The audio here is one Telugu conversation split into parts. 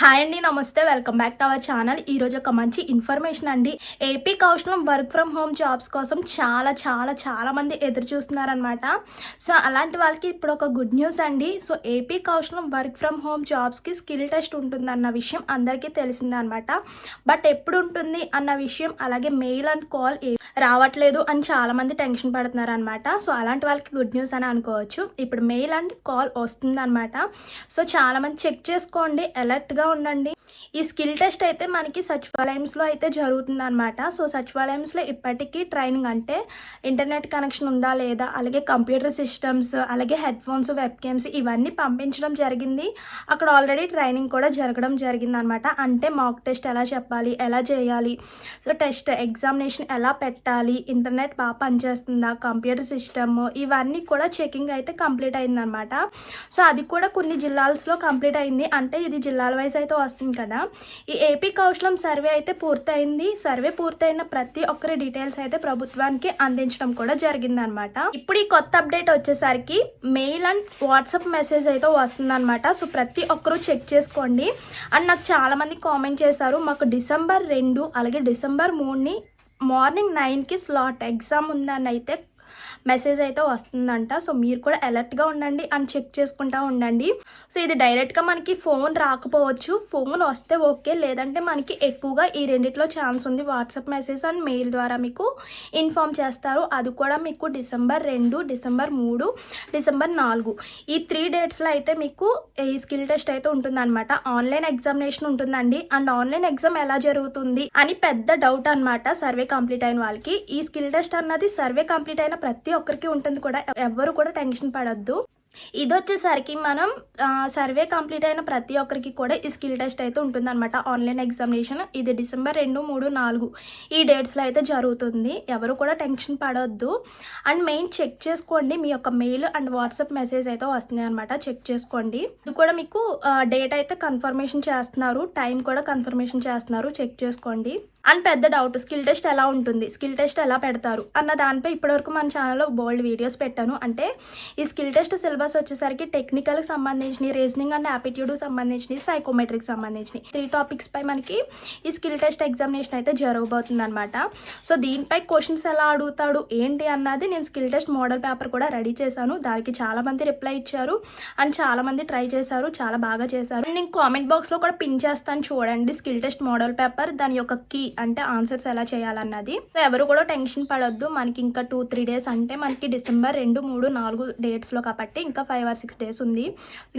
హాయ్ అండి నమస్తే. Welcome back to our channel. ఈరోజు ఒక మంచి ఇన్ఫర్మేషన్ అండి. AP Kaushalam work from home jobs కోసం చాలా చాలా చాలా మంది ఎదురు చూస్తున్నారనమాట సో అలాంటి వాళ్ళకి ఇప్పుడు ఒక గుడ్ న్యూస్ అండి. So AP Kaushalam work from home జాబ్స్కి స్కిల్ టెస్ట్ ఉంటుందన్న విషయం అందరికీ తెలిసిందే అనమాట బట్ ఎప్పుడు ఉంటుంది అన్న విషయం అలాగే మెయిల్ అండ్ కాల్ రావట్లేదు అని చాలా మంది టెన్షన్ పడుతున్నారు అనమాట సో అలాంటి వాళ్ళకి గుడ్ న్యూస్ అని అనుకోవచ్చు. ఇప్పుడు మెయిల్ అండ్ కాల్ వస్తుందన్నమాట. సో చాలా మంది చెక్ చేసుకోండి. ఎలర్ట్గా అలర్ట్గా ఉండండి. ఈ స్కిల్ టెస్ట్ అయితే మనకి సచివాలయంస్లో అయితే జరుగుతుంది అనమాట సో సచివాలయంస్లో ఇప్పటికీ ట్రైనింగ్ అంటే ఇంటర్నెట్ కనెక్షన్ ఉందా లేదా అలాగే కంప్యూటర్ సిస్టమ్స్ అలాగే హెడ్ ఫోన్స్ వెబ్ గేమ్స్ ఇవన్నీ పంపించడం జరిగింది. అక్కడ ఆల్రెడీ ట్రైనింగ్ కూడా జరగడం జరిగింది అనమాట అంటే మాక్ టెస్ట్ ఎలా చెప్పాలి ఎలా చేయాలి సో టెస్ట్ ఎగ్జామినేషన్ ఎలా పెట్టాలి ఇంటర్నెట్ బాగా పనిచేస్తుందా కంప్యూటర్ సిస్టమ్ ఇవన్నీ కూడా చెకింగ్ అయితే కంప్లీట్ అయిందనమాట సో అది కూడా కొన్ని జిల్లాల్స్లో కంప్లీట్ అయింది. అంటే ఇది జిల్లాల వైజ్ అయితే వస్తుంది కదా. ఈ ఏపీ కౌశలం సర్వే అయితే పూర్తయింది. సర్వే పూర్తయిన ప్రతి ఒక్కరి డీటెయిల్స్ అయితే ప్రభుత్వానికి అందించడం కూడా జరిగిందనమాట. ఇప్పుడు ఈ కొత్త అప్డేట్ వచ్చేసరికి మెయిల్ అండ్ వాట్సాప్ మెసేజ్ అయితే వస్తుందన్నమాట సో ప్రతి ఒక్కరూ చెక్ చేసుకోండి. అండ్ నాకు చాలామంది కామెంట్ చేశారు మాకు డిసెంబర్ రెండు అలాగే డిసెంబర్ మూడుని మార్నింగ్ నైన్కి స్లాట్ ఎగ్జామ్ ఉందని అయితే మెసేజ్ అయితే వస్తుందంట. సో మీరు కూడా అలర్ట్గా ఉండండి అని చెక్ చేసుకుంటా ఉండండి. సో ఇది డైరెక్ట్గా మనకి ఫోన్ రాకపోవచ్చు. ఫోన్ వస్తే ఓకే. లేదంటే మనకి ఎక్కువగా ఈ రెండిట్లో ఛాన్స్ ఉంది. వాట్సాప్ మెసేజ్ అండ్ మెయిల్ ద్వారా మీకు ఇన్ఫామ్ చేస్తారు. అది కూడా మీకు డిసెంబర్ రెండు డిసెంబర్ మూడు డిసెంబర్ నాలుగు. ఈ త్రీ డేట్స్లో అయితే మీకు ఈ స్కిల్ టెస్ట్ అయితే ఉంటుందన్నమాట. ఆన్లైన్ ఎగ్జామినేషన్ ఉంటుందండి. అండ్ ఆన్లైన్ ఎగ్జామ్ ఎలా జరుగుతుంది అని పెద్ద డౌట్ అనమాట సర్వే కంప్లీట్ అయిన వాళ్ళకి. ఈ స్కిల్ టెస్ట్ అన్నది సర్వే కంప్లీట్ అయిన ప్రతి ఒక్కరికి ఉంటుంది కూడా. ఎవ్వరు కూడా టెన్షన్ పడద్దు. ఇది వచ్చేసరికి మనం సర్వే కంప్లీట్ అయిన ప్రతి ఒక్కరికి కూడా ఈ స్కిల్ టెస్ట్ అయితే ఉంటుందన్నమాట. ఆన్లైన్ ఎగ్జామినేషన్ ఇది డిసెంబర్ రెండు మూడు నాలుగు. ఈ డేట్స్లో అయితే జరుగుతుంది. ఎవరు కూడా టెన్షన్ పడొద్దు. అండ్ మెయిన్ చెక్ చేసుకోండి. మీ యొక్క మెయిల్ అండ్ వాట్సాప్ మెసేజ్ అయితే వస్తున్నాయి అనమాట చెక్ చేసుకోండి. ఇది కూడా మీకు డేట్ అయితే కన్ఫర్మేషన్ చేస్తున్నారు. టైం కూడా కన్ఫర్మేషన్ చేస్తున్నారు. చెక్ చేసుకోండి. అండ్ పెద్ద డౌట్ స్కిల్ టెస్ట్ ఎలా ఉంటుంది? స్కిల్ టెస్ట్ ఎలా పెడతారు? అన్న దానిపై ఇప్పటివరకు మన ఛానల్లో బోల్డ్ వీడియోస్ పెట్టాను. అంటే ఈ స్కిల్ టెస్ట్ సిలబస్ వచ్చేసరికి టెక్నికల్కి సంబంధించిన రీజనింగ్ అండ్ యాపిట్యూడ్ సంబంధించిన సైకోమెట్రిక్ సంబంధించిన త్రీ టాపిక్స్ పై మనకి ఈ స్కిల్ టెస్ట్ ఎగ్జామినేషన్ అయితే జరగబోతుంది అనమాట సో దీనిపై క్వశ్చన్స్ ఎలా అడుగుతాడు? ఏంటి అన్నది నేను స్కిల్ టెస్ట్ మోడల్ పేపర్ కూడా రెడీ చేశాను. దానికి చాలామంది రిప్లై ఇచ్చారు అండ్ చాలామంది ట్రై చేశారు. చాలా బాగా చేశారు. నేను కామెంట్ బాక్స్లో కూడా పిన్ చేస్తాను చూడండి స్కిల్ టెస్ట్ మోడల్ పేపర్ దాని యొక్క కీ అంటే ఆన్సర్స్ ఎలా చేయాలన్నది. సో ఎవరు కూడా టెన్షన్ పడొద్దు. మనకి ఇంకా టూ త్రీ డేస్ అంటే మనకి డిసెంబర్ రెండు మూడు నాలుగు డేట్స్లో కాబట్టి ఇంకా ఫైవ్ ఆర్ సిక్స్ డేస్ ఉంది.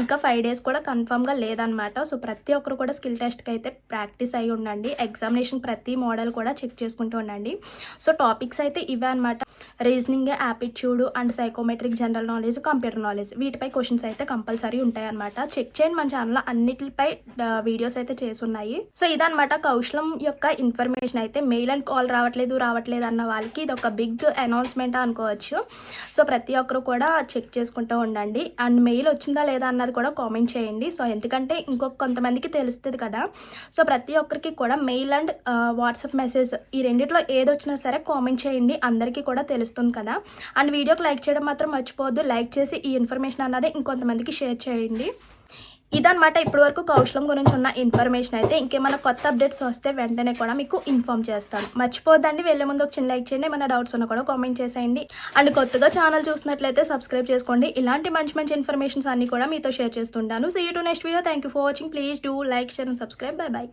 ఇంకా ఫైవ్ డేస్ కూడా కన్ఫామ్గా లేదనమాట సో ప్రతి ఒక్కరు కూడా స్కిల్ టెస్ట్కి అయితే ప్రాక్టీస్ అయి ఉండండి. ఎగ్జామినేషన్ ప్రతి మోడల్ కూడా చెక్ చేసుకుంటూ ఉండండి. సో టాపిక్స్ అయితే ఇవే అనమాట reasoning aptitude and psychometric general knowledge computer knowledge వీటిపై క్వశ్చన్స్ అయితే కంపల్సరీ ఉంటాయి అనమాట చెక్ చేయండి. మన ఛానల్లో అన్నిటిపై వీడియోస్ అయితే చేస్తున్నాయి సో ఇదనమాట కౌశలం యొక్క ఇన్ఫర్మేషన్ అయితే మెయిల్ అండ్ కాల్ రావట్లేదు రావట్లేదు అన్న వాళ్ళకి ఇది ఒక బిగ్ అనౌన్స్మెంట్ అనుకోవచ్చు. సో ప్రతి ఒక్కరు కూడా చెక్ చేసుకుంటూ ఉండండి. అండ్ మెయిల్ వచ్చిందా లేదా అన్నది కూడా కామెంట్ చేయండి. సో ఎందుకంటే ఇంకొక కొంతమందికి తెలుస్తుంది కదా. సో ప్రతి ఒక్కరికి కూడా మెయిల్ అండ్ వాట్సాప్ మెసేజ్ ఈ రెండిట్లో ఏది వచ్చినా సరే కామెంట్ చేయండి. అందరికీ కూడా తెలుస్తుంది కదా. అండ్ వీడియోకి లైక్ చేయడం మాత్రం మర్చిపోవద్దు. లైక్ చేసి ఈ ఇన్ఫర్మేషన్ అన్నది ఇంకొంతమందికి షేర్ చేయండి. ఇదనమాట ఇప్పటి వరకు కౌశలం గురించి ఉన్న ఇన్ఫర్మేషన్ అయితే. ఇంకేమైనా కొత్త అప్డేట్స్ వస్తే వెంటనే కూడా మీకు ఇన్ఫామ్ చేస్తాను. మర్చిపోద్దండి వెళ్ళే ముందు ఒక చిన్న లైక్ చేయండి. ఏమైనా డౌట్స్ ఉన్నా కూడా కామెంట్ చేసేయండి. అండ్ కొత్తగా ఛానల్ చూసినట్లయితే సబ్స్క్రైబ్ చేసుకోండి. ఇలాంటి మంచి మంచి ఇన్ఫర్మేషన్స్ అన్ని కూడా మీతో షేర్ చేస్తుంటాను. See you to next video thank you for watching please do like share and subscribe bye bye